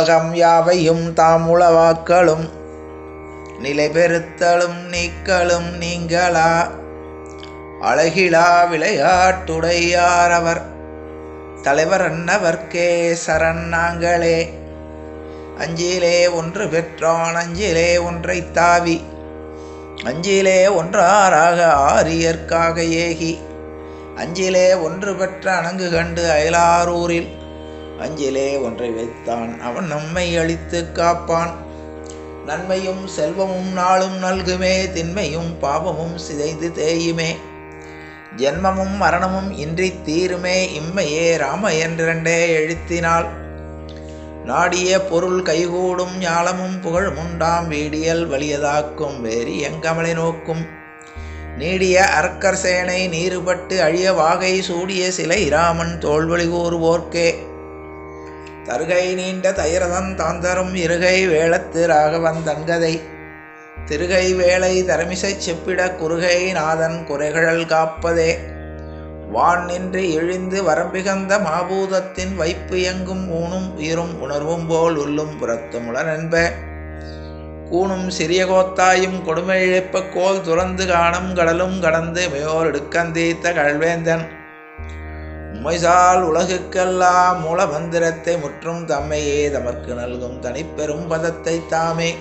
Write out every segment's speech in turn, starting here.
உலகம் யாவையும் தாம் உளவாக்களும் நிலை பெருத்தலும் நீக்களும் நீங்களா? அழகிலா விளையாட்டுடையாரவர் தலைவர் அன்னவர்க்கே சரண் நாங்களே. அஞ்சிலே ஒன்று பெற்றான் அஞ்சிலே ஒன்றை தாவி. அஞ்சிலே ஒன்றாராக ஆரியர்க்காக ஏகி. அஞ்சிலே ஒன்று பெற்ற அணங்கு கண்டு அயலாரூரில். அஞ்சிலே ஒன்றை வைத்தான். அவன் நம்மை அழித்து காப்பான். நன்மையும் செல்வமும் நாளும் நல்குமே திண்மையும் பாவமும் சிதைந்து தேயுமே. ஜென்மமும் மரணமும் இன்றி தீருமே இம்மையே ராம என்றே எழுத்தினாள். நாடிய பொருள் கைகூடும் ஞாலமும் புகழுமுண்டாம் வீடியல் வலியதாக்கும் வேறு எங்கமலை நோக்கும். நீடிய அர்க்கர் சேனை நீருபட்டு அழிய வாகை சூடிய சிலை ராமன் தோல்வழி கூறுவோர்க்கே. கருகை நீண்ட தயிரதன் தாந்தரும் இருகை வேளத்து ராகவன் தங்கதை. திருகை வேலை தரமிசை செப்பிட குறுகை நாதன் குறைகழல் காப்பதே. வான் நின்று இழிந்து வரம்பிகந்த மாபூதத்தின் வைப்பு எங்கும் ஊனும் உயிரும் உணர்வும் போல் உள்ளும் புறத்தும் உளரென்ப. கூணும் சிறிய கோத்தாயும் கொடுமை இழைப்ப கோல் துறந்து காணும் கடலும் கடந்து மேயோர் எடுக்கந்தீத்த கழ்வேந்தன் உம்மைசால் உலகுக்கெல்லாம் மூலமந்திரத்தை முற்றும் தம்மையே தமக்கு நல்கும் தனிப்பெரும் பதத்தை தாமே.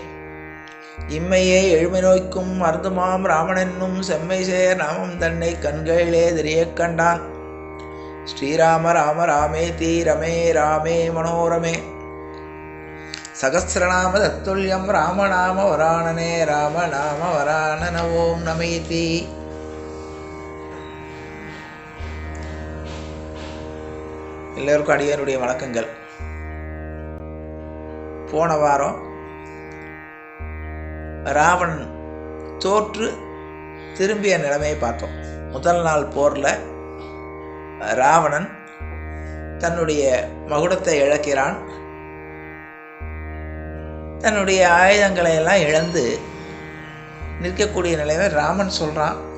இம்மையே எழுமை நோய்க்கும் மருதுமாம் ராமனென்னும் செம்மை சேர் நாமம் தன்னை கண்களிலே தெரிய கண்டான். ஸ்ரீராம ராம ராமே தீ ரமே ராமே மனோரமே. சகசிரநாம தத்துல்யம் ராமநாம வராணனே ராமநாம வராணன ஓம் நமேதி எல்லோருக்கும் அடியாருடைய வணக்கங்கள். போன வாரம் ராவணன் தோற்று திரும்பிய நிலைமையை பார்த்தோம். முதல் நாள் போரில் ராவணன் தன்னுடைய மகுடத்தை இழக்கிறான். தன்னுடைய ஆயுதங்களை எல்லாம் இழந்து நிற்கக்கூடிய நிலைமை ராமன் சொல்கிறான்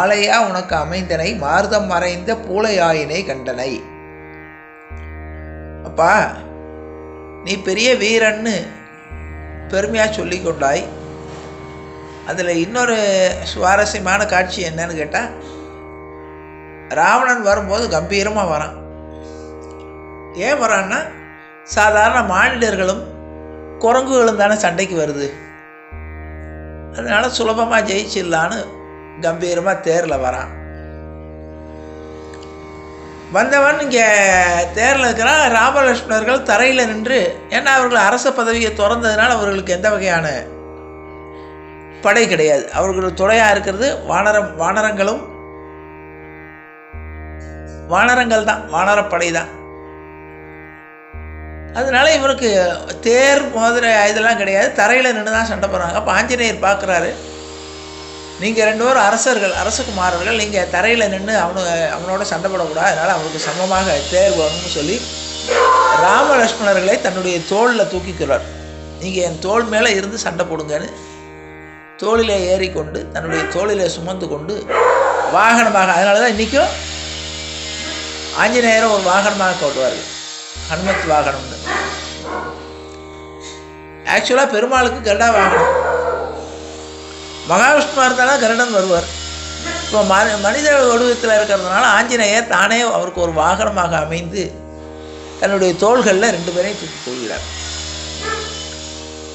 ஆலையா உனக்கு அமைந்தனை மாருதம் மறைந்த பூளையாயினை கண்டனை. அப்பா நீ பெரிய வீரன்னு பெருமையாக சொல்லி கொண்டாய். அதில் இன்னொரு சுவாரஸ்யமான காட்சி என்னன்னு கேட்டால் ராவணன் வரும்போது கம்பீரமாக வரான். ஏன் வரான்னா சாதாரண மானிடர்களும் குரங்குகளும் தானே சண்டைக்கு வருது. அதனால் சுலபமாக ஜெயிச்சிடலான்னு கம்பீரமாக தேரில் வரான். வந்தவன் இங்கே தேரில் இருக்கிறான். ராமலட்சுமணர்கள் தரையில் நின்று ஏன்னா அவர்கள் அரச பதவியை திறந்ததுனால அவர்களுக்கு எந்த வகையான படை கிடையாது. அவர்கள் துணையாக இருக்கிறது வானரம் வானரங்களும் வானரங்கள் தான் வானரப்படை தான். அதனால இவருக்கு தேர் மோதிர இதெல்லாம் கிடையாது. தரையில் நின்று தான் சண்டை போடுறாங்க. அப்போ ஆஞ்சநேயர் பார்க்குறாரு நீங்கள் ரெண்டு பேரும் அரசர்கள் அரசகுமாரர்கள் நீங்கள் தரையில் நின்று அவனு அவனோட சண்டை போடக்கூடாது. அதனால் அவனுக்கு சமமாக தேர் சொல்லி ராம லக்ஷ்மணர்களை தன்னுடைய தோளில் தூக்கிக்கிறார். நீங்கள் என் தோள் மேலே இருந்து சண்டை போடுங்கன்னு தோளிலே ஏறிக்கொண்டு தன்னுடைய தோளிலே சுமந்து கொண்டு வாகனமாக அதனால தான் இன்றைக்கும் ஆஞ்சநேயரை ஒரு வாகனமாக கொண்டுவார்கள் ஹனுமத் வாகனம்னு. ஆக்சுவலாக பெருமாளுக்கு கருடா வாகனம். மகாவிஷ்ணுவாக இருந்தாலும் கருடன் வருவார். இப்போ மனி மனித வடிவத்தில் இருக்கிறதுனால ஆஞ்சநேயர் தானே அவருக்கு ஒரு வாகனமாக அமைந்து தன்னுடைய தோள்களில் ரெண்டு பேரையும் தூக்கி கொள்கிறார்.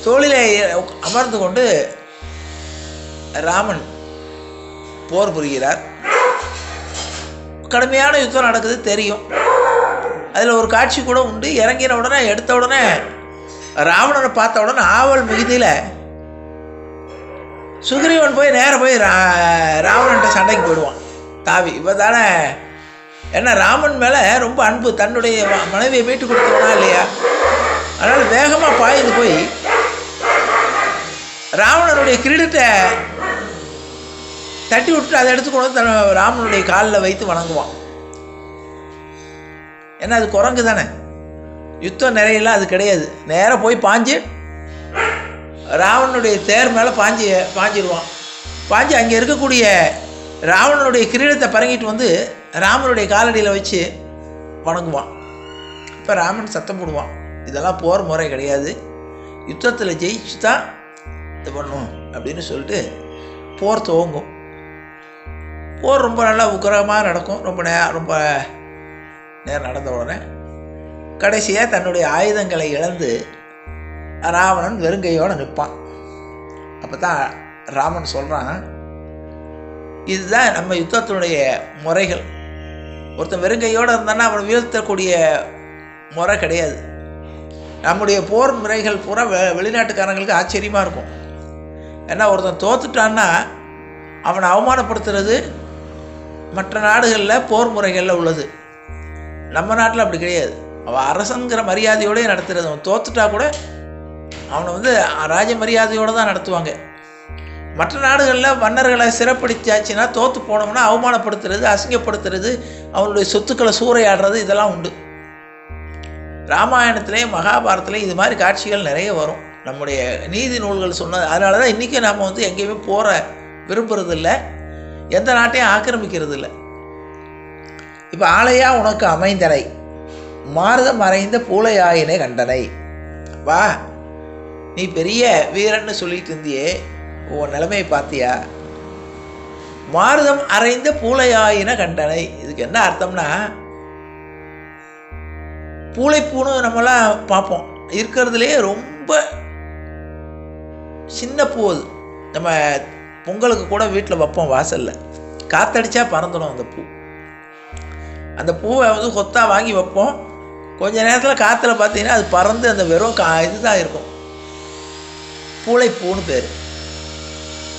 தோளிலே அமர்ந்து கொண்டு ராமன் போர் புரிகிறார். கடுமையான யுத்தம் நடக்குது தெரியும். அதில் ஒரு காட்சி கூட உண்டு. இறங்கின உடனே எடுத்த உடனே ராவணனை பார்த்த உடனே ஆவல் மிகுதியில் சுக்ரீவன் போய் நேராக போய் ரா ராவணன்ட்ட சண்டைக்கு போயிடுவான். தாவி இப்போ தானே ஏன்னா ராமன் மேலே ரொம்ப அன்பு தன்னுடைய மனைவியை மீட்டு கொடுத்தவனா இல்லையா? அதனால் வேகமாக பாய்ந்து போய் ராவணனுடைய கிரீடத்தை தட்டி விட்டு அதை எடுத்துக்கொண்டு வந்து தன் ராமனுடைய காலில் வைத்து வணங்குவான். ஏன்னா அது குரங்கு தானே? யுத்தம் நிறையில அது கிடையாது. நேராக போய் பாஞ்சு ராவணனுடைய தேர் மேலே பாஞ்சி பாஞ்சிடுவான் பாஞ்சி அங்கே இருக்கக்கூடிய ராவணனுடைய கிரீடத்தை பறங்கிட்டு வந்து ராமனுடைய காலடியில் வச்சு வணங்குவான். இப்போ ராமன் சத்தம் போடுவான். இதெல்லாம் போர் முறை கிடையாது. யுத்தத்தில் ஜெயிச்சு தான் இது பண்ணும் அப்படின்னு சொல்லிட்டு போர் துவங்கும். போர் ரொம்ப நல்லா உக்கிரமாக நடக்கும். ரொம்ப நே ரொம்ப நேரம் நடந்த உடனே கடைசியாக தன்னுடைய ஆயுதங்களை இழந்து ராவணன் வெறுங்கையோடு நிற்பான் அப்போ தான் ராமன் சொல்கிறான் இதுதான் நம்ம யுத்தத்தினுடைய முறைகள். ஒருத்தன் வெறுங்கையோடு இருந்தான்னா அவனை வீழ்த்தக்கூடிய முறை கிடையாது. நம்முடைய போர் முறைகள் பூரா வெ வெளிநாட்டுக்காரங்களுக்கு ஆச்சரியமாக இருக்கும். ஏன்னா ஒருத்தன் தோத்துட்டான்னா அவனை அவமானப்படுத்துறது மற்ற நாடுகளில் போர் முறைகளில் உள்ளது. நம்ம நாட்டில் அப்படி கிடையாது. அவன் அரசங்கிற மரியாதையோடய நடத்துறது. அவன் தோத்துட்டா கூட அவனை வந்து ராஜ மரியாதையோடு தான் நடத்துவாங்க. மற்ற நாடுகளில் மன்னர்களை சிறப்பிடிச்சாச்சுன்னா தோற்று போனோம்னா அவமானப்படுத்துறது அசிங்கப்படுத்துறது அவனுடைய சொத்துக்களை சூறையாடுறது இதெல்லாம் உண்டு. ராமாயணத்துலேயும் மகாபாரதத்துலேயும் இது மாதிரி காட்சிகள் நிறைய வரும். நம்முடைய நீதி நூல்கள் சொன்னது அதனால தான் இன்றைக்கும் நாம் வந்து எங்கேயுமே போகிற விரும்புறதில்ல. எந்த நாட்டையும் ஆக்கிரமிக்கிறது இல்லை இப்போ ஆலையா உனக்கு அமைந்தனை மாறுத மறைந்த பூளையாயினை கண்டனை. வா நீ பெரிய வீரன்னு சொல்லிட்டு இருந்தியே உன் நிலைமையை பார்த்தியா? மாருதம் அறைந்த பூளையாயின கண்டனை. இதுக்கு என்ன அர்த்தம்னா பூளைப்பூன்னு நம்மளாம் பார்ப்போம். இருக்கிறதுலே ரொம்ப சின்ன பூ அது. நம்ம பொங்கலுக்கு கூட வீட்டில் வைப்போம் வாசலில். காத்தடிச்சா பறந்துடும் அந்த பூ. அந்த பூவை வந்து கொத்தாக வாங்கி வைப்போம். கொஞ்ச நேரத்தில் காற்றுல பார்த்தீங்கன்னா அது பறந்து அந்த வெறும் கா இதுதான் இருக்கும். பூளைப்பூன்னு பேர்.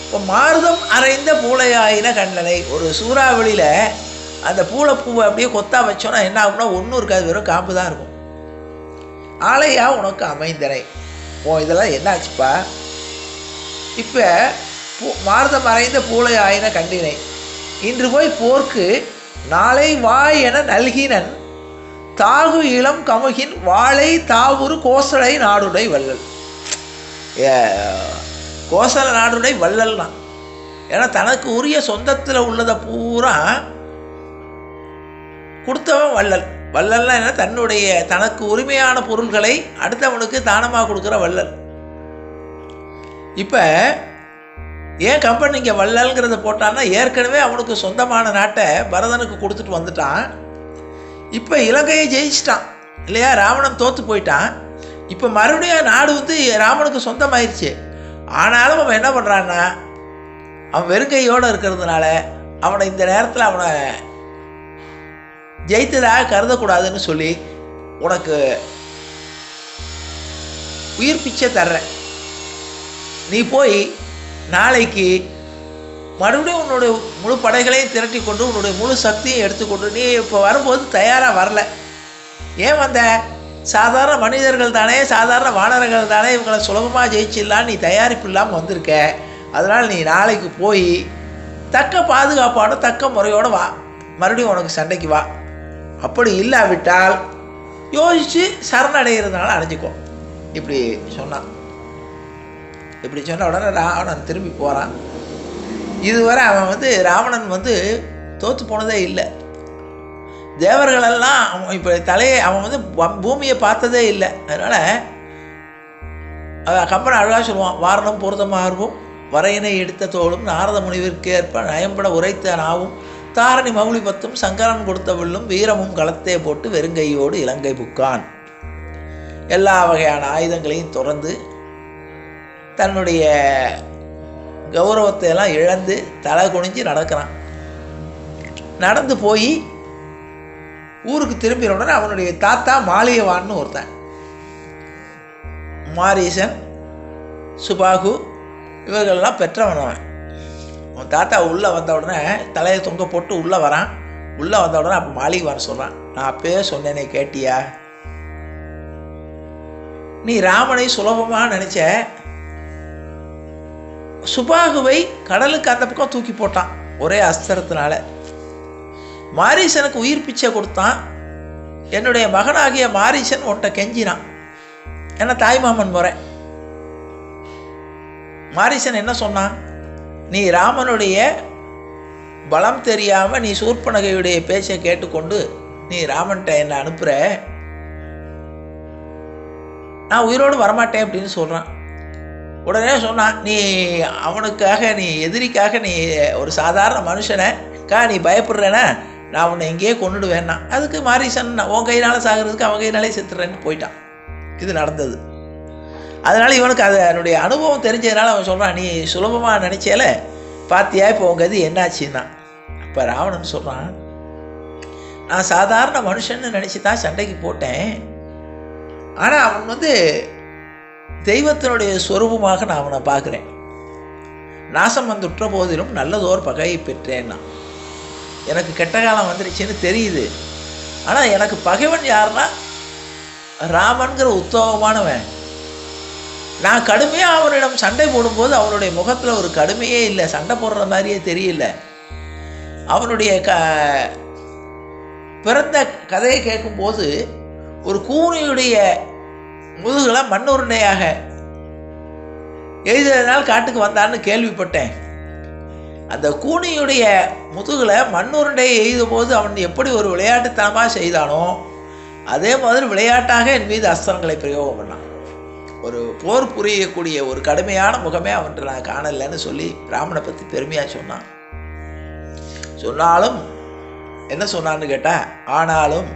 இப்போ மாருதம் அரைந்த பூளையாயின கண்ணனை ஒரு சூறாவளியில் அந்த பூளைப்பூவை அப்படியே கொத்தா வச்சோன்னா என்ன ஆகும்னா ஒன்றும் இருக்காது வெறும் காம்பு தான் இருக்கும். ஆலையா உனக்கு அமைந்தனை. ஓ இதெல்லாம் என்னாச்சுப்பா? இப்போ பூ மாருதம் அறைந்த பூளை ஆயின கண்டினை இன்று போய் போர்க்கு நாளை வா என நல்கினன் தாகு இளம் கமுகின் வாழை தாவுரு கோசலை நாடுடை வள்ளல். கோசல கோசல நாடுடை வள்ளல்னா ஏன்னா தனக்கு உரிய சொந்தத்தில் உள்ளதை பூரா கொடுத்தவன் வள்ளல். வள்ளல்னா என்ன? தன்னுடைய தனக்கு உரிமையான பொருள்களை அடுத்தவனுக்கு தானமாக கொடுக்குற வள்ளல். இப்போ ஏன் கம்பெனி இங்கே வள்ளல்ங்கிறத போட்டான்னா ஏற்கனவே அவனுக்கு சொந்தமான நாட்டை பரதனுக்கு கொடுத்துட்டு வந்துட்டான். இப்போ இலங்கையை ஜெயிச்சிட்டான். இல்லையா? ராவணன் தோற்று போயிட்டான். இப்போ மறுபடியும் நாடு வந்து ராமனுக்கு சொந்தமாயிருச்சு. ஆனாலும் அவன் என்ன பண்ணுறான்னா அவன் வெறுங்கையோடு இருக்கிறதுனால அவனை இந்த நேரத்தில் அவனை ஜெயித்ததாக கருதக்கூடாதுன்னு சொல்லி உனக்கு உயிர் பிச்சை தர்றேன். நீ போய் நாளைக்கு மறுபடியும் உன்னுடைய முழு படைகளையும் திரட்டி கொண்டு உன்னுடைய முழு சக்தியும் எடுத்துக்கொண்டு நீ இப்போ வரும்போது தயாராக வரல. ஏன் வந்த? சாதாரண மனிதர்கள் தானே சாதாரண வானரர்கள் தானே இவங்களை சுலபமாக ஜெயிச்சிடலாம் நீ தயாரிப்பு இல்லாமல் வந்திருக்க. அதனால் நீ நாளைக்கு போய் தக்க பாதுகாப்போட தக்க முறையோடு வா. மறுபடியும் உனக்கு சண்டைக்கு வா. அப்படி இல்லாவிட்டால் யோசித்து சரணடைகிறதுனால அடைஞ்சிக்கோ. இப்படி சொன்னான். இப்படி சொன்ன உடனே ராவணன் திரும்பி போகிறான் இதுவரை அவன் வந்து ராவணன் வந்து தோற்று போனதே இல்லை. தேவர்களெல்லாம் அவன் இப்போ தலையை அவன் வந்து பூமியை பார்த்ததே இல்லை. அதனால் அவன் கம்பன் அழகாக சொல்லுவான் வாரணம் பொருத்தமாகவும் வரையினை எடுத்த தோளும் நாரத முனிவிற்கு ஏற்ப நயம்பட உரைத்த நாவும் தாரணி மௌலி பத்தும் சங்கரன் கொடுத்த வில்லும் வீரமும் களத்தே போட்டு வெறுங்கையோடு இலங்கை புக்கான். எல்லா வகையான ஆயுதங்களையும் துறந்து தன்னுடைய கௌரவத்தை எல்லாம் இழந்து தலை குனிஞ்சு நடக்கிறான். நடந்து போய் ஊருக்கு திரும்பின உடனே அவனுடைய தாத்தா மாளிகவான்னு ஒருத்தன். மாரீசன் சுபாகு இவர்கள்லாம் பெற்றவன் அவன். அவன் தாத்தா உள்ளே வந்த உடனே தலையை தொங்க போட்டு உள்ளே வரான். உள்ளே வந்த உடனே அப்போ வர சொல்கிறான் நான் அப்பயே சொன்னேனே கேட்டியா? நீ ராமனை சுலபமாக நினச்ச? சுபாகுவை கடலுக்கு அந்த பக்கம் தூக்கி போட்டான். ஒரே அஸ்திரத்தினால. மாரீசனுக்கு உயிர் பிச்சை கொடுத்தான். என்னுடைய மகனாகிய மாரீசன் ஒன்றை கெஞ்சினான். ஏன்னா தாய்மாமன் முறை? மாரீசன் என்ன சொன்னான்? நீ ராமனுடைய பலம் தெரியாமல் நீ சூர்பனகையுடைய பேச்சை கேட்டுக்கொண்டு நீ ராமன்கிட்ட என்னை அனுப்புற. நான் உயிரோடு வரமாட்டேன் அப்படின்னு சொல்கிறான் உடனே சொன்னான் நீ அவனுக்காக நீ எதிரிக்காக நீ ஒரு சாதாரண மனுஷனைக்கா நீ பயப்படுறேன்னா நான் உன்னை எங்கேயே கொண்டுடுவேன்னா அதுக்கு மாரிசன் நான் உன் கையினால் சாகிறதுக்கு அவன் கையினாலே செத்துறேன்னு போயிட்டான். இது நடந்தது. அதனால் இவனுக்கு அது என்னுடைய அனுபவம் தெரிஞ்சதுனால அவன் சொல்கிறான் நீ சுலபமாக நினச்சேல பாத்தியா இப்போ உங்கள் இது என்னாச்சுன்னா? அப்போ ராவணன் சொல்கிறான் நான் சாதாரண மனுஷன்னு நினச்சி தான் சண்டைக்கு போட்டேன். ஆனால் அவன் வந்து தெய்வத்தினுடைய ஸ்வரூபமாக நான் அவனை பார்க்குறேன். நாசம் வந்துற்ற போதிலும் நல்லதோர் பகையை பெற்றேன்னா. எனக்கு கெட்ட காலம் வந்துருச்சுன்னு தெரியுது. ஆனால் எனக்கு பகைவன் யாருன்னா ராமன்கிற உத்தவமானவன் நான் கடுமையாக அவனிடம் சண்டை போடும்போது அவனுடைய முகத்தில் ஒரு கடுமையே இல்லை. சண்டை போடுற மாதிரியே தெரியல. அவனுடைய க பிறந்த கதையை கேட்கும்போது ஒரு கூனியுடைய முதுகில் மண்ணுருண்டையாக எழுதியதனால் காட்டுக்கு வந்தான்னு கேள்விப்பட்டேன். அந்த கூனியுடைய முதுகில் மண்ணுருண்டையை எய்தும்போது அவன் எப்படி ஒரு விளையாட்டுத்தனமாக செய்தானோ அதே மாதிரி விளையாட்டாக என் மீது அஸ்திரங்களை பிரயோகம் பண்ணான். ஒரு போர் புரியக்கூடிய ஒரு கடுமையான முகமே அவன்கிட்ட நான் காணலைன்னு சொல்லி ராமனை பற்றி பெருமையாக சொன்னான். சொன்னாலும் என்ன சொன்னான்னு கேட்டால் ஆனாலும்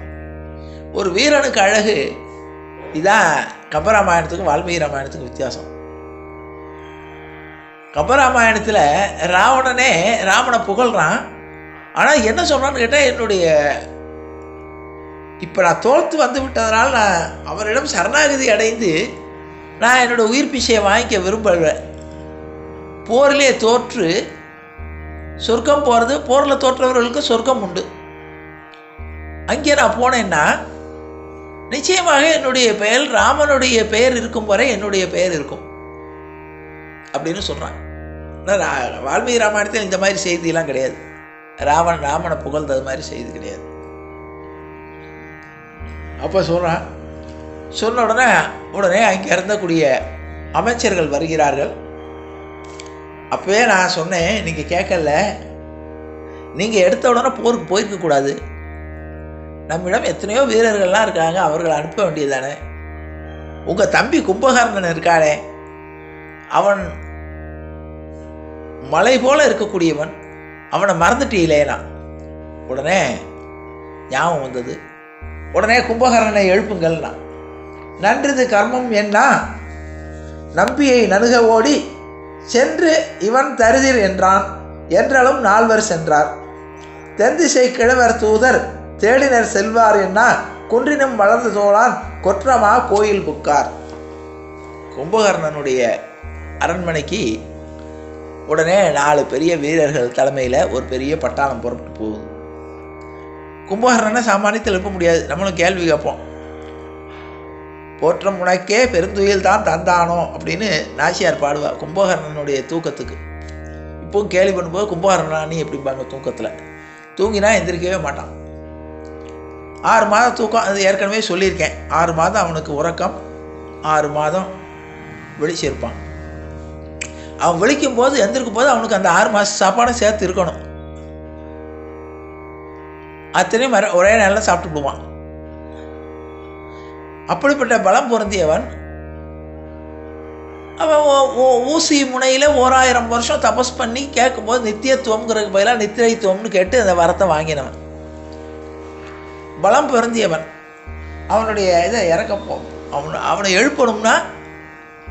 ஒரு வீரனுக்கு அழகு இதான் கம்பராமாயணத்துக்கும் வால்மீகி ராமாயணத்துக்கும் வித்தியாசம். கம்பராமாயணத்தில் ராவணனே ராமனை புகழ்றான். ஆனால் என்ன சொல்கிறான்னு கேட்டால் என்னுடைய இப்போ நான் தோற்று வந்து விட்டதனால் நான் அவரிடம் சரணாகதி அடைந்து நான் என்னோடய உயிர் பிச்சையை வாங்கிக்க விரும்புவேன் போரிலே தோற்று சொர்க்கம் போகிறது போரில் தோற்றவர்களுக்கு சொர்க்கம் உண்டு. அங்கே நான் போனேன்னா நிச்சயமாக என்னுடைய பெயர் ராமனுடைய பெயர் இருக்கும் வரை என்னுடைய பெயர் இருக்கும். அப்படின்னு சொல்கிறான் வால்மீகி ராமாயணத்தில் இந்த மாதிரி செய்தியெல்லாம் கிடையாது. ராவன் ராமனை புகழ்ந்தது மாதிரி செய்தி கிடையாது. அப்போ சொல்கிறான் சொன்ன உடனே உடனே அங்கே இறந்தக்கூடிய அமைச்சர்கள் வருகிறார்கள். அப்போவே நான் சொன்னேன் நீங்கள் கேட்கல. நீங்கள் எடுத்த உடனே போருக்கு போயிருக்கக்கூடாது நம்மிடம் எத்தனையோ வீரர்கள்லாம் இருக்காங்க அவர்களை அனுப்ப வேண்டியது தானே உங்கள் தம்பி கும்பகர்ணன் இருக்கானே. அவன் மலை போல இருக்கக்கூடியவன் அவனை மறந்துட்டீங்களேனா உடனே ஞாபகம் வந்தது. உடனே கும்பகரனை எழுப்புங்கள்னா. நன்றிது கர்மம் என்ன? நம்பியை நணுக ஓடி சென்று இவன் தருதிர் என்றான். என்றாலும் நால்வர் சென்றார். தென்திசை கிழவர் தூதர் தேடினர் செல்வார் என்ன? குன்றினும் வளர்ந்து தோழான் கொற்றமா கோயில் புக்கார். கும்பகர்ணனுடைய அரண்மனைக்கு உடனே நாலு பெரிய வீரர்கள் தலைமையில் ஒரு பெரிய பட்டாளம் புறப்பட்டு போகுது. கும்பகர்ணனை சாமானியத்தில் எழுப்ப முடியாது. நம்மளும் கேள்வி கேட்போம். போற்றம் உனக்கே பெருந்துயில் தான் தந்தானோ அப்படின்னு நாச்சியார் பாடுவா கும்பகரனுடைய தூக்கத்துக்கு. இப்போ கேள்வி பண்ணும்போது கும்பகர்ணனா நீ எப்படிப்பாங்க தூக்கத்தில்? தூங்கினா எந்திரிக்கவே மாட்டான். ஆறு மாதம் தூக்கம் அது ஏற்கனவே சொல்லியிருக்கேன். ஆறு மாதம் அவனுக்கு உறக்கம் ஆறு மாதம் விழிச்சிருப்பான். அவன் விழிக்கும் போது எந்திருக்கும் போது அவனுக்கு அந்த ஆறு மாதம் சாப்பாடும் சேர்த்து இருக்கணும். அத்தனையும் மர ஒரே நாளில் சாப்பிட்டு விடுவான். அப்படிப்பட்ட பலம் பொருந்தியவன் அவன் ஊசி முனையில் ஓராயிரம் வருஷம் தபஸ் பண்ணி கேட்கும்போது நித்தியத்துவம்ங்கிறதுக்கு பதிலாக நித்திரைத்துவம்னு கேட்டு அந்த வரத்தை வாங்கினவன். பலம் பொருந்தியவன். அவனுடைய இதை இறக்க அவனை அவனை எழுப்பணும்னா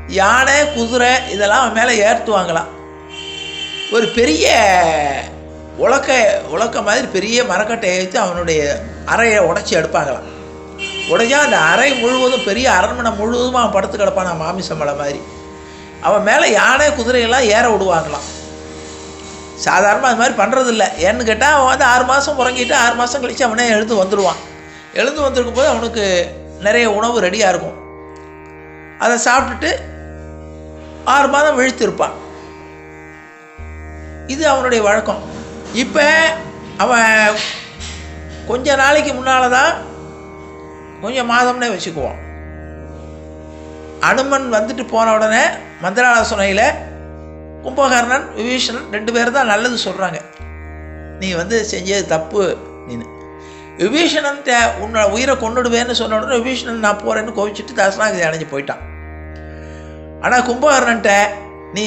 யானை குதிரை இதெல்லாம் அவன் மேலே ஏற்றுவாங்களாம். ஒரு பெரிய உலக்க உலக்க மாதிரி பெரிய மரக்கட்டையை வச்சு அவனுடைய அறையை உடச்சி எடுப்பாங்களாம். உடைஞ்சா அந்த அறை முழுவதும் பெரிய அரண்மனை முழுவதும் அவன் படுத்து கிடப்பான் நான் மாதிரி. அவன் மேலே யானை குதிரையெல்லாம் ஏற விடுவாங்களாம். சாதாரணமாக அது மாதிரி பண்ணுறதில்ல ஏன்னு கேட்டால் அவன் வந்து ஆறு மாதம் உறங்கிட்டு ஆறு மாதம் கழித்து அவனே எழுந்து வந்துடுவான் எழுந்து வந்திருக்கும் போது அவனுக்கு நிறைய உணவு ரெடியாக இருக்கும். அதை சாப்பிட்டுட்டு ஆறு மாதம் விழித்திருப்பான் இது அவனுடைய வழக்கம். இப்போ அவன் கொஞ்ச நாளைக்கு முன்னால் தான் கொஞ்சம் மாதம்னே வச்சுக்குவான். அனுமன் வந்துட்டு போன உடனே மந்திராலோசனையில் கும்பகர்ணன் விபீஷணன் ரெண்டு பேரும் தான் நல்லது சொல்கிறாங்க நீ வந்து செஞ்சது தப்பு நீனு. விபீஷணன் உன்னை உயிரை கொண்டுடுவேன்னு சொன்ன உடனே விபீஷணன் நான் போகிறேன்னு கோவிச்சுட்டு தசனாகதி அடைஞ்சு போயிட்டான். ஆனால் கும்பகர்ணன்ட்ட நீ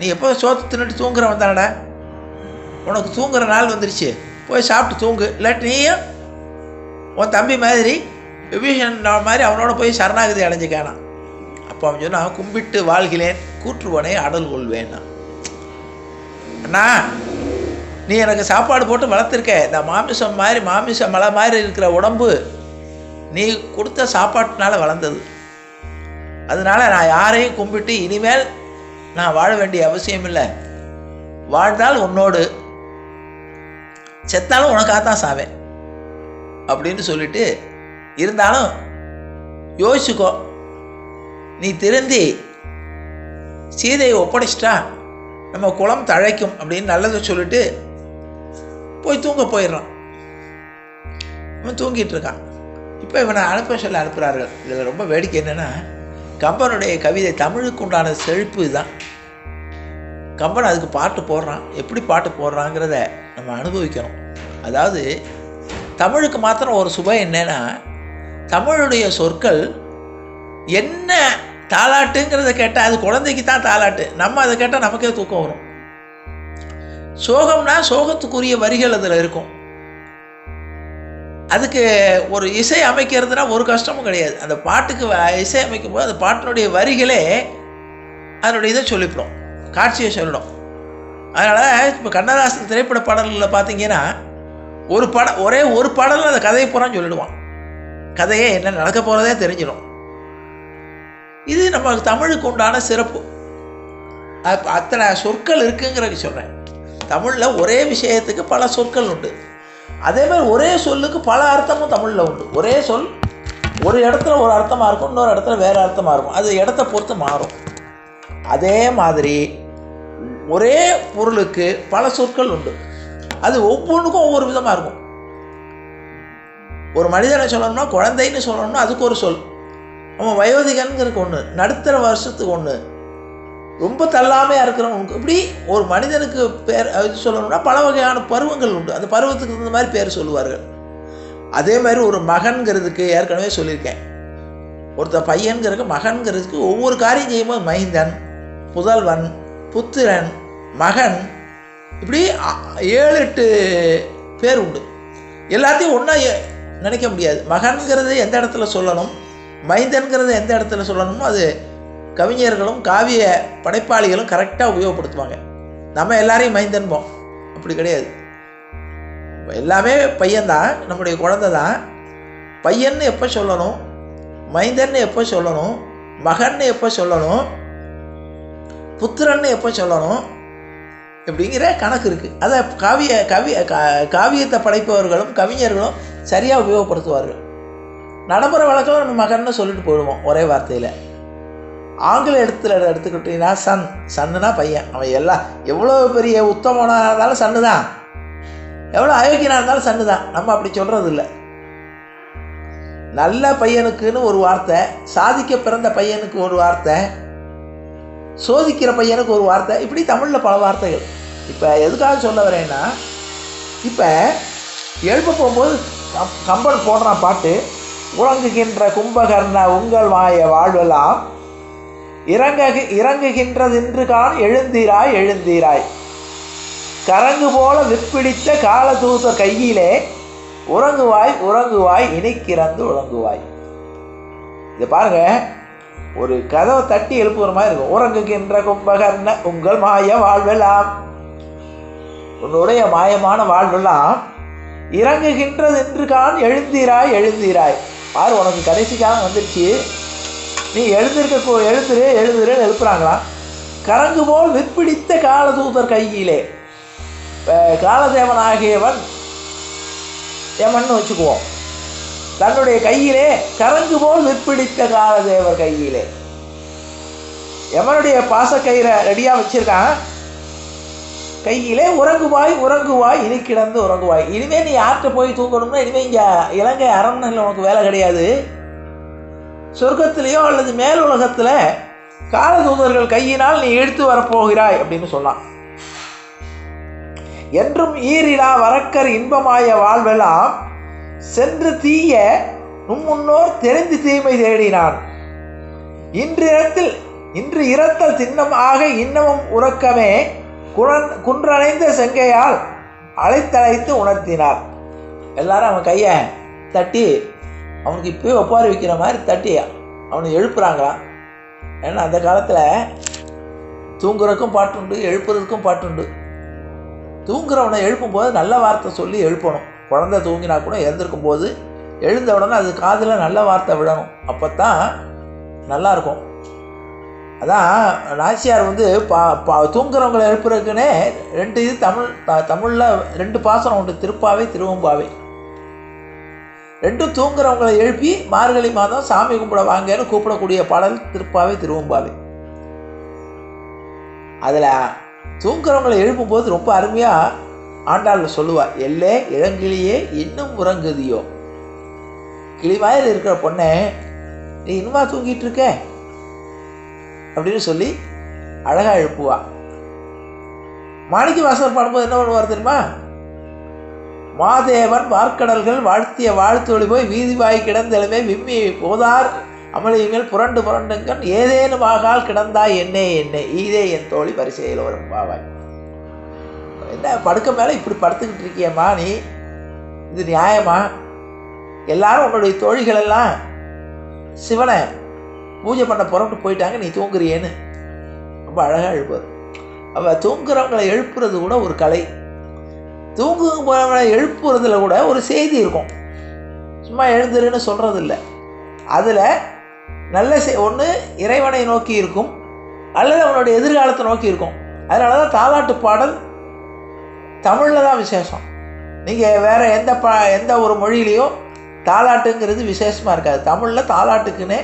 நீ எப்போ சோத்து தின்னுட்டு தூங்குறவன் தானடா உனக்கு தூங்குற நாள் வந்துருச்சு. போய் சாப்பிட்டு தூங்கு. இல்லாட்டி நீயும் உன் தம்பி மாதிரி விபீஷன் மாதிரி அவனோட போய் சரணாகதி அடைஞ்சிக்கானா? அப்போ அவன் சொன்னான் கும்பிட்டு வாழ்கிறேன் கூற்றுவனை அடல் கொள்வேன். அண்ணா நீ எனக்கு சாப்பாடு போட்டு வளர்த்துருக்க. இந்த மாமிசம் மாதிரி மாமிசம் மலை மாதிரி இருக்கிற உடம்பு நீ கொடுத்த சாப்பாட்டினால வளர்ந்தது. அதனால நான் யாரையும் கும்பிட்டு இனிமேல் நான் வாழ வேண்டிய அவசியம் இல்லை. வாழ்ந்தால் உன்னோடு. செத்தாலும் உனக்காக தான் சாவேன். அப்படின்னு சொல்லிட்டு இருந்தாலும் யோசிச்சுக்கோ. நீ திருந்தி சீதையை ஒப்படைச்சிட்டா நம்ம குளம் தழைக்கும் அப்படின்னு நல்லதை சொல்லிட்டு போய் தூங்க போயிடுறான். இவன் தூங்கிட்டு இருக்கான். இப்போ இவனை அனுப்ப சொல்ல அனுப்புகிறார்கள் இதில் ரொம்ப வேடிக்கை என்னென்னா கம்பனுடைய கவிதை தமிழுக்கு உண்டான செழிப்பு இதுதான். கம்பன் அதுக்கு பாட்டு போடுறான். எப்படி பாட்டு போடுறாங்கிறத நம்ம அனுபவிக்கணும். அதாவது தமிழுக்கு மாத்திரம் ஒரு சுபம் என்னன்னா தமிழுடைய சொற்கள் என்ன தாலாட்டுங்கிறத கேட்டால் அது குழந்தைக்கு தான் தாலாட்டு நம்ம அதை கேட்டால் நமக்கே தூக்கம் வரும். சோகம்னா சோகத்துக்குரிய வரிகள் அதில் இருக்கும். அதுக்கு ஒரு இசை அமைக்கிறதுனா ஒரு கஷ்டமும் கிடையாது. அந்த பாட்டுக்கு இசை அமைக்கும் போது அந்த பாட்டினுடைய வரிகளே அதனுடைய இதை சொல்லிவிடும். காட்சியை சொல்லணும் அதனால் இப்போ கண்ணதாசன் திரைப்பட பாடல்களில் பார்த்தீங்கன்னா ஒரு படம் ஒரே ஒரு பாடலில் அந்த கதையை பூரா சொல்லிடுவான். கதையே என்ன நடக்க போகிறதே தெரிஞ்சிடும். இது நம்ம தமிழுக்கு உண்டான சிறப்பு. அத்தனை சொற்கள் இருக்குங்கிறத சொல்கிறேன் தமிழில் ஒரே விஷயத்துக்கு பல சொற்கள் உண்டு. அதே மாதிரி ஒரே சொல்லுக்கு பல அர்த்தமும் தமிழில் உண்டு. ஒரே சொல் ஒரு இடத்துல ஒரு அர்த்தமாக இருக்கும் இன்னொரு இடத்துல வேறு அர்த்தமாக இருக்கும். அது இடத்த பொறுத்து மாறும். அதே மாதிரி ஒரே பொருளுக்கு பல சொற்கள் உண்டு. அது ஒவ்வொன்றுக்கும் ஒவ்வொரு விதமாக இருக்கும். ஒரு மனிதனை சொல்லணும்னா குழந்தைன்னு சொல்லணும்னா அதுக்கு ஒரு சொல். நம்ம வயோதிகனுங்கிறதுக்கு ஒன்று நடுத்தர வருஷத்துக்கு ஒன்று ரொம்ப தள்ளாமையாக இருக்கிறவங்க இப்படி ஒரு மனிதனுக்கு பேர் சொல்லணும்னா பல வகையான பருவங்கள் உண்டு. அந்த பருவத்துக்கு தகுந்த மாதிரி பேர் சொல்லுவார்கள். அதே மாதிரி ஒரு மகன்கிறதுக்கு ஏற்கனவே சொல்லியிருக்கேன். ஒருத்த பையன்கிறதுக்கு மகன்கிறதுக்கு ஒவ்வொரு காரியம் செய்யும்போது மைந்தன் புதல்வன் புத்திரன் மகன் இப்படி ஏழு எட்டு பேர் உண்டு. எல்லாத்தையும் ஒன்றா நினைக்க முடியாது. மகன்கிறது எந்த இடத்துல சொல்லணும்? மைந்தன்கிறது எந்த இடத்துல சொல்லணுமோ அது கவிஞர்களும் காவிய படைப்பாளிகளும் கரெக்டாக உபயோகப்படுத்துவாங்க. நம்ம எல்லாரையும் மைந்தன்போம் அப்படி கிடையாது. எல்லாமே பையன்தான் நம்முடைய குழந்தை தான் பையன்னு எப்போ சொல்லணும்? மைந்தன்னு எப்போ சொல்லணும்? மகன்னு எப்போ சொல்லணும்? புத்திரன்னு எப்போ சொல்லணும்? இப்படிங்கிற கணக்கு இருக்குது அதை காவிய கவி கா- காவியத்தை படைப்பவர்களும் கவிஞர்களும் சரியாக உபயோகப்படுத்துவார்கள். நடைமுறை வழக்கம் நம்ம மகன்னு சொல்லிட்டு போயிடுவோம் ஒரே வார்த்தையில். ஆங்கில இடத்துல எடுத்துக்கிட்டீங்கன்னா சன். சன்னுனா பையன். அவன் எல்லாம் எவ்வளோ பெரிய உத்தமனாக இருந்தாலும் சன்னு தான் எவ்வளோ அயோக்கியனாக இருந்தாலும் சன்னு தான் நம்ம அப்படி சொல்கிறது இல்லை நல்ல பையனுக்குன்னு ஒரு வார்த்தை சாதிக்க பிறந்த பையனுக்கு ஒரு வார்த்தை சோதிக்கிற பையனுக்கு ஒரு வார்த்தை இப்படி தமிழில் பல வார்த்தைகள். இப்போ எதுக்காக சொல்ல வரேன்னா இப்போ எழுப்ப போகும்போது கம் கம்பன் போடுறான் பாட்டு உறங்குகின்ற கும்பகர்ண உங்கள் வாய வாழ்வெல்லாம் இறங்க இறங்குகின்றதென்று காண் எழுந்தீராய் எழுந்தீராய். கரங்கு போல விற்பிடித்த காலதூத கையிலே உறங்குவாய் உறங்குவாய் இனிக்கிறந்து உறங்குவாய். இது பாருங்க ஒரு கதவை தட்டி எழுப்புகிற மாதிரி இருக்கும். உறங்குகின்ற கும்பகர்ண உங்கள் மாய வாழ்வெல்லாம். உன்னுடைய மாயமான வாழ்வெல்லாம் இறங்குகின்றது என்று காண் எழுந்தீராய் எழுந்தீராய். பாரு உனக்கு கடைசிக்காக வந்துருச்சு வந்துடுச்சு. நீ எழுந்திருக்க கு- எழுந்துரு எழுப்புறாங்களாம் கரங்கு போல் விற்பிடித்த காலதூதர் கையிலே. காலதேவன் ஆகியவன் யமன் வச்சுக்குவோம். தன்னுடைய கையிலே கரங்கு போல் விற்பிடித்த காலதேவர் கையிலே. யமனுடைய பாசக்கயிறை ரெடியாக வச்சிருக்கான். கையிலே உறங்குவாய் உறங்குவாய் இனி கிடந்து உறங்குவாய். இனிமேல் நீ யார்கிட்ட போய் தூங்கணும்னா இனிமேல் இங்கே இலங்கை அரண்மனையில் உனக்கு வேலை கிடையாது. சொர்க்கத்திலேயோ அல்லது மேல் உலகத்தில் காலதூதர்கள் கையினால் நீ எடுத்து வரப்போகிறாய் அப்படின்னு சொன்னான். என்றும் ஈரிடா வரக்கர் இன்பமாய வாழ்வெல்லாம் சென்று தீய நும் முன்னோர் தெரிந்து தீமை தேடினான். இன்று இடத்தில் இன்று இரத்த திண்ணம் ஆக இன்னமும் உறக்கமே குணன் குன்றணைந்த செங்கையால் அழைத்தழைத்து உணர்த்தினார். எல்லாரும் அவன் கையை தட்டி அவனுக்கு இப்போயே ஒப்பாரி வைக்கிற மாதிரி தட்டி அவனை எழுப்புறாங்களாம். ஏன்னா அந்த காலத்தில் தூங்குறதுக்கும் பாட்டுண்டு எழுப்புறதுக்கும் பாட்டுண்டு தூங்குறவனை எழுப்பும்போது நல்ல வார்த்தை சொல்லி எழுப்பணும். குழந்தை தூங்கினா கூட எழுந்திருக்கும் போது எழுந்த உடனே அது காதில் நல்ல வார்த்தை விடணும். அப்போ தான் நல்லாயிருக்கும் அதான் நாச்சியார் வந்து பா பா தூங்குறவங்களை எழுப்புறதுக்குன்னே ரெண்டு இது தமிழ் தமிழில் ரெண்டு பாசனம் உண்டு திருப்பாவை திருவம்பாவை. ரெண்டும் தூங்குறவங்களை எழுப்பி மார்கழி மாதம் சாமி கும்பிட வாங்கன்னு கூப்பிடக்கூடிய பாடல் திருப்பாவை திருவம்பாவை. அதில் தூங்குறவங்களை எழுப்பும்போது ரொம்ப அருமையாக ஆண்டாள் சொல்லுவாள் எல்லே இளங்கிளியே இன்னும் உறங்குதியோ. கிளிவாயில் இருக்கிற பொண்ணே நீ இன்னுமா தூங்கிட்டு இருக்க? அப்படின்னு சொல்லி அழகாக எழுப்புவா. மாணிக்க வாசகர் பாடும்போது என்ன பண்ணுவார் தெரியுமா? மாதேவன் வார்க்கடல்கள் வாழ்த்திய வாழ்த்தொழி போய் வீதி வாய் கிடந்தெழுமே விம்மி போதார். அமளியுங்கள் புரண்டு புரண்டுங்கள் ஏதேனும் ஆகால் கிடந்தாய் என்னே என்னே ஈதே என் தோழி வரிசையில் வரும் பாவாய். என்ன படுக்க மேலே இப்படி படுத்துக்கிட்டு இருக்கியம்மா நீ? இது நியாயமா? எல்லாரும் உன்னுடைய தோழிகள் எல்லாம் சிவனை பூஜை பண்ண புறப்பட்டு போயிட்டாங்க நீ தூங்குறியேன்னு. ரொம்ப அழகாக எழுப்புவார். அவள் தூங்குறவங்களை எழுப்புறது கூட ஒரு கலை. தூங்குறவங்களை எழுப்புறதுல கூட ஒரு செய்தி இருக்கும். சும்மா எழுந்துருன்னு சொல்கிறது இல்லை அதில் நல்ல செய் ஒன்று இறைவனை நோக்கி இருக்கும். அல்லது அவனுடைய எதிர்காலத்தை நோக்கி இருக்கும். அதனால தான் தாலாட்டு பாடல் தமிழில் தான் விசேஷம். நீங்கள் வேறு எந்த பா எந்த ஒரு மொழியிலையும் தாலாட்டுங்கிறது விசேஷமாக இருக்காது. தமிழில் தாலாட்டுக்குன்னே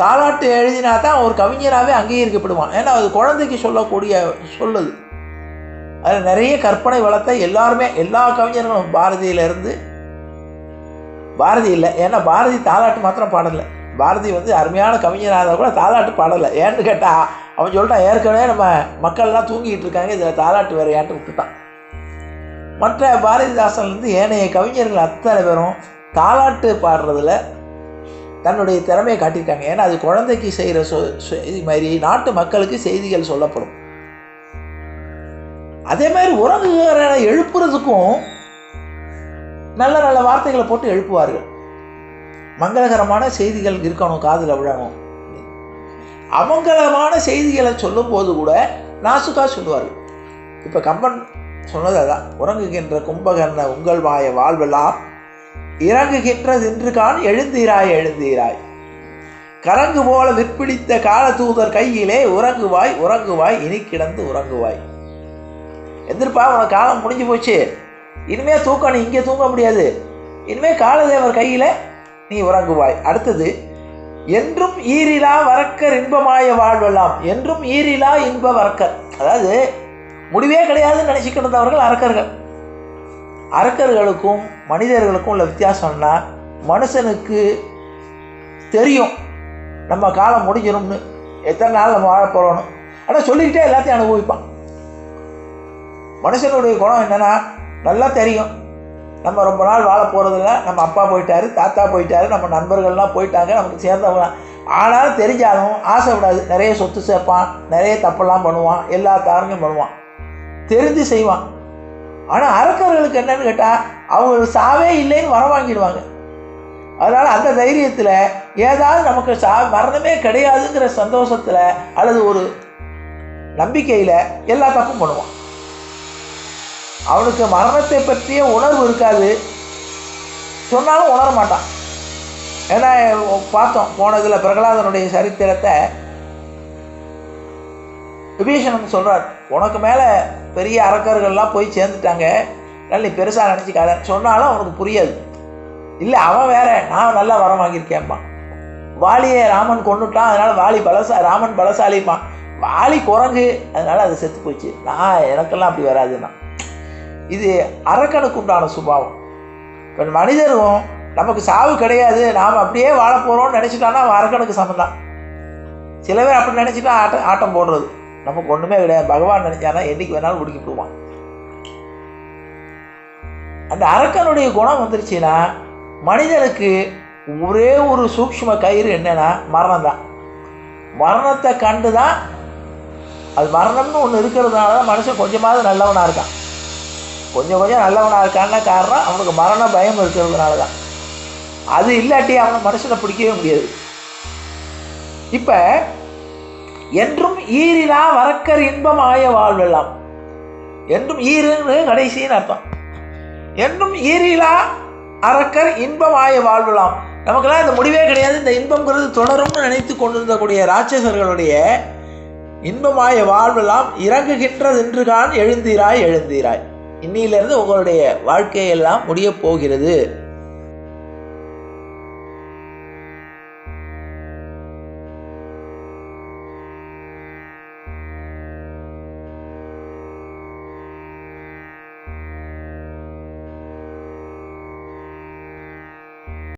தாலாட்டு எழுதினா தான் ஒரு கவிஞராகவே அங்கீகரிக்கப்படுவான். ஏன்னா அது குழந்தைக்கு சொல்லக்கூடிய சொல்லுது. அதில் நிறைய கற்பனை வளத்தை எல்லாருமே எல்லா கவிஞர்களும் பாரதியிலேருந்து பாரதி இல்லை ஏன்னா பாரதி தாலாட்டு மாத்திரம் பாடலை. பாரதி வந்து அருமையான கவிஞராக கூட தாலாட்டு பாடலை. ஏன்னு கேட்டால் அவன் சொல்லிட்டான் ஏற்கனவே நம்ம மக்கள்லாம் தூங்கிட்டு இருக்காங்க இதில் தாலாட்டு வேறு ஏன்ட்டு விட்டுட்டான்? மற்ற பாரதிதாசன்லேருந்து ஏனைய கவிஞர்கள் அத்தனை பேரும் தாலாட்டு பாடுறதுல தன்னுடைய திறமையை காட்டியிருக்காங்க. ஏன்னா அது குழந்தைக்கு செய்கிற சொ இது மாதிரி நாட்டு மக்களுக்கு செய்திகள் சொல்லப்படும். அதே மாதிரி உறங்குகிற எழுப்புறதுக்கும் நல்ல நல்ல வார்த்தைகளை போட்டு எழுப்புவார்கள். மங்களகரமான செய்திகள் இருக்கணும் காதில் விழணும். அமங்கலமான செய்திகளை சொல்லும்போது கூட நாசுக்கா சொல்லுவார்கள். இப்போ கம்பன் சொன்னது அதான் உறங்குகின்ற கும்பகர்ண உங்கள் வாய வாழ்வெல்லாம் இறங்குகின்றது இன்று கான் எழுந்தீராய் எழுந்தீராய். கரங்கு போல விற்பிடித்த கால தூதர் கையிலே உறங்குவாய் உறங்குவாய் இனி கிடந்து உறங்குவாய். எந்திருப்பா உனக்கு காலம் முடிஞ்சு போச்சு. இனிமேல் தூக்கம் நீ இங்கே தூங்க முடியாது. இனிமேல் காலதேவர் கையில் நீ உறங்குவாய். அடுத்தது என்றும் ஈரிலா வரக்கர் இன்பமாய வாழ்வெல்லாம். என்றும் ஈரிலா இன்ப வரக்கர். அதாவது முடிவே கிடையாதுன்னு நினச்சிக்கிட்டவர்கள் அரக்கர்கள். அரக்கர்களுக்கும் மனிதர்களுக்கும் உள்ள வித்தியாசம்னா மனுஷனுக்கு தெரியும். நம்ம காலம் முடிஞ்சிடும்னு எத்தனை நாள் நம்ம வாழ போகிறோன்னு ஆனால் சொல்லிக்கிட்டே எல்லாத்தையும் அனுபவிப்பான். மனுஷனுடைய குணம் என்னென்னா நல்லா தெரியும். நம்ம ரொம்ப நாள் வாழ போகிறதில்ல நம்ம அப்பா போயிட்டாரு தாத்தா போயிட்டாரு நம்ம நண்பர்கள்லாம் போயிட்டாங்க நமக்கு சேர்ந்தவங்க ஆனாலும் தெரிஞ்சாலும் ஆசைப்படாது. நிறைய சொத்து சேர்ப்பான் நிறைய தப்பெல்லாம் பண்ணுவான் எல்லா காரங்களும் பண்ணுவான். தெரிஞ்சு செய்வான். ஆனால் அரக்கர்களுக்கு என்னன்னு கேட்டால் அவங்க சாவே இல்லைன்னு வர வாங்கிடுவாங்க. அதனால் அந்த தைரியத்தில் ஏதாவது நமக்கு சா மரணமே கிடையாதுங்கிற சந்தோஷத்தில் அல்லது ஒரு நம்பிக்கையில் எல்லா தப்பும் பண்ணுவான். அவனுக்கு மரணத்தை பற்றிய உணர்வு இருக்காது. சொன்னாலும் உணர மாட்டான். ஏன்னா பார்த்தோம் போனதில் பிரகலாதனுடைய சரித்திரத்தை விபீஷணன் சொல்கிறார் உனக்கு மேலே பெரிய அரக்கர்கள்லாம் போய் சேர்ந்துட்டாங்க. நல்ல நீ பெருசாக நினச்சிக்காத. சொன்னாலும் அவனுக்கு புரியாது. இல்லை அவன் வேற. நான் நல்லா வரம் வாங்கியிருக்கேன்ப்பா. வாலியை ராமன் கொண்டுட்டான் அதனால் வாலி பலசா ராமன் பலசாலிப்பான் வாலி குரங்கு. அதனால் அது செத்து போச்சு. நான் எனக்கெல்லாம் அப்படி வராதுண்ணா இது அரக்கனுக்கு உண்டான சுபாவம். இப்போ மனிதரும் நமக்கு சாவு கிடையாது நாம் அப்படியே வாழ போகிறோம்னு நினச்சிட்டான்னா அவன் அரக்கனுக்கு சமந்தான் சில பேர் அப்படி நினச்சிட்டா ஆட்டம் ஆட்டம் போடுறது. நமக்கு ஒன்றுமே கிடையாது. பகவான் நினச்சானா என்றைக்கு வேணாலும் முடிக்கி போடுவான். அந்த அரக்கனுடைய குணம் வந்துருச்சுன்னா மனிதனுக்கு ஒரே ஒரு சூக்ஷ்ம கயிறு என்னென்னா மரணம் தான் மரணத்தை கண்டு தான் அது மரணம்னு ஒன்று இருக்கிறதுனால தான் மனுஷன் கொஞ்சமாவது நல்லவனாக இருக்கான். கொஞ்சம் கொஞ்சம் நல்லவனாக இருக்கான்னா காரணம் அவனுக்கு மரண பயம் இருக்கிறதுனால தான் அது இல்லாட்டி அவனை மனுஷனை பிடிக்கவே முடியாது. இப்போ என்றும் ஈரிலா வரக்கர் இன்பம் ஆய வாழ்வெல்லாம். என்றும் ஈருன்னு கடைசின்னு அர்த்தம். என்றும் ஈரிலா அறக்கர் இன்பம் ஆய வாழ்வெல்லாம். நமக்கெல்லாம் இந்த முடிவே கிடையாது. இந்த இன்பம்ங்கிறது தொடரும்னு நினைத்து கொண்டிருந்தக்கூடிய ராட்சசர்களுடைய இன்பமாய வாழ்வெல்லாம் இறங்குகின்றதென்று கான் எழுந்தீராய் எழுந்தீராய். இன்னிலிருந்து உங்களுடைய வாழ்க்கையெல்லாம் முடிய போகிறது.